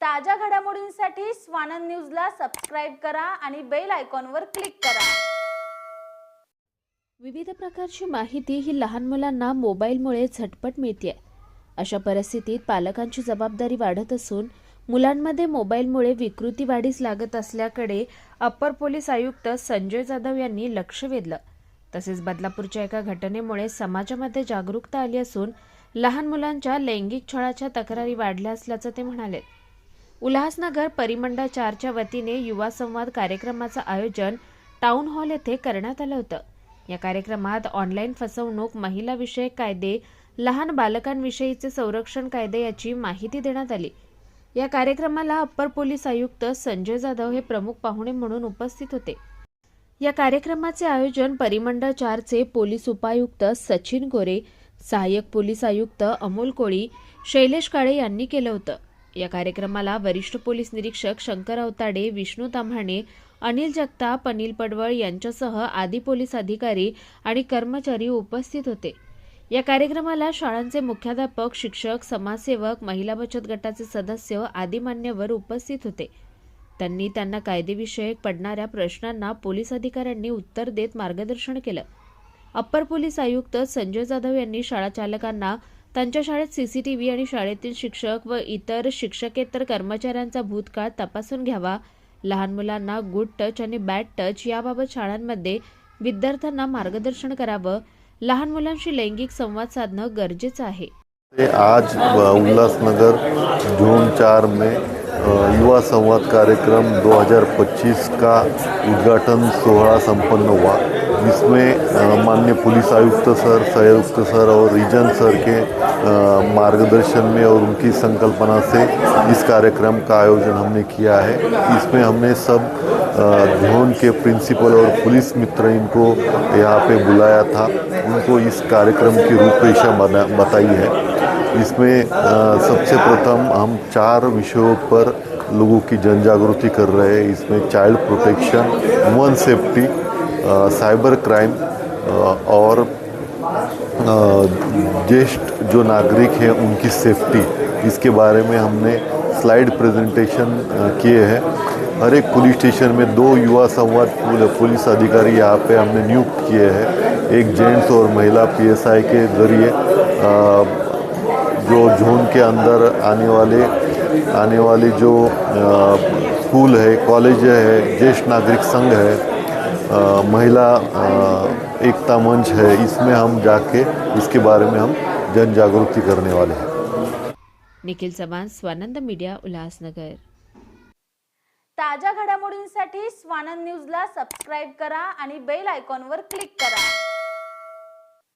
ताज्या घडामोडींसाठी स्वानंद न्यूजला सबस्क्राईब करा आणि बेल आयकॉनवर क्लिक करा. विविध प्रकारची माहिती ही लहान मुलांना मोबाईलमुळे झटपट मिळते अशा परिस्थितीत पालकांची जबाबदारी वाढत असून मुलांमध्ये मोबाईलमुळे विकृती वाढीस लागत असल्याकडे अप्पर पोलीस आयुक्त संजय जाधव यांनी लक्ष वेधलं. तसेच बदलापूरच्या एका घटनेमुळे समाजामध्ये जागरूकता आली असून लहान मुलांच्या लैंगिक छळाच्या तक्रारी वाढल्या असल्याचं ते म्हणाले. उल्हासनगर परिमंडळ चारच्या वतीने युवा संवाद कार्यक्रमाचं आयोजन टाउन हॉल येथे करण्यात आलं होतं. या कार्यक्रमात ऑनलाईन फसवणूक महिलाविषयक कायदे लहान बालकांविषयीचे संरक्षण कायदे याची माहिती देण्यात आली. या कार्यक्रमाला अप्पर पोलीस आयुक्त संजय जाधव हे प्रमुख पाहुणे म्हणून उपस्थित होते. या कार्यक्रमाचे आयोजन परिमंडळ चारचे पोलीस उपायुक्त सचिन गोरे सहाय्यक पोलीस आयुक्त अमोल कोळी शैलेश काळे यांनी केलं होतं. या कार्यक्रमाला वरिष्ठ पोलीस निरीक्षक शंकर अवताडे विष्णू ताम्हाणे अनिल जगताप अनिल पडवळ यांच्यासह आदी पोलीस अधिकारी आणि कर्मचारी उपस्थित होते. या कार्यक्रमाला शाळांचे मुख्याध्यापक शिक्षक समाजसेवक महिला बचत गटाचे सदस्य आदी मान्यवर उपस्थित होते. त्यांनी त्यांना कायदेविषयक पडणाऱ्या प्रश्नांना पोलीस अधिकाऱ्यांनी उत्तर देत मार्गदर्शन केलं. अप्पर पोलीस आयुक्त संजय जाधव यांनी शाळा चालकांना त्यांच्या शाळेत सीसीटीव्ही आणि शाळेतील शिक्षक व इतर शिक्षकेतर कर्मचाऱ्यांचा भूतकाळ तपासून घ्यावा. लहान मुलांना गुड टच आणि बॅड टच याबाबत शाळांमध्ये विद्यार्थ्यांना मार्गदर्शन करावं. लहान मुलांशी लैंगिक संवाद साधणं गरजेचं आहे. आज उल्हासनगर जून चार में युवा संवाद कार्यक्रम 2025 का उद्घाटन सोहळा संपन्न हुआ जिसमें माननीय पुलिस आयुक्त सर संयुक्त सर और रीजन सर के मार्गदर्शन में और उनकी संकल्पना से इस कार्यक्रम का आयोजन हमने किया है। इसमें हमने सब जोन के प्रिंसिपल और पुलिस मित्र इनको यहाँ पे बुलाया था। उनको इस कार्यक्रम की रूपरेखा बना, बताई है। इसमें सबसे प्रथम हम चार विषयों पर लोगों की जन जागृति कर रहे हैं। इसमें child protection woman safety cyber crime और ज्येष्ठ जो नागरिक हैं उनकी सेफ्टी इसके बारे में हमने स्लाइड प्रेजेंटेशन किए हैं। हर एक पुलिस स्टेशन में दो युवा संवाद पुलिस अधिकारी यहाँ पे हमने नियुक्त किए हैं। एक जेंट्स और महिला पीएसआई के ज़रिए जो जोन के अंदर आने वाले आने वाले जो स्कूल है, कॉलेज है, ज्येष्ठ नागरिक संघ है महिला एकता मंच है इसमें हम जाके इसके बारे में हम जन जागृति करने वाले हैं। निखिल चव्हाण स्वानंद मीडिया उल्हासनगर। ताज्या घडामोडींसाठी स्वानंद न्यूजला सबस्क्राईब करा आणि बेल आयकॉनवर क्लिक करा.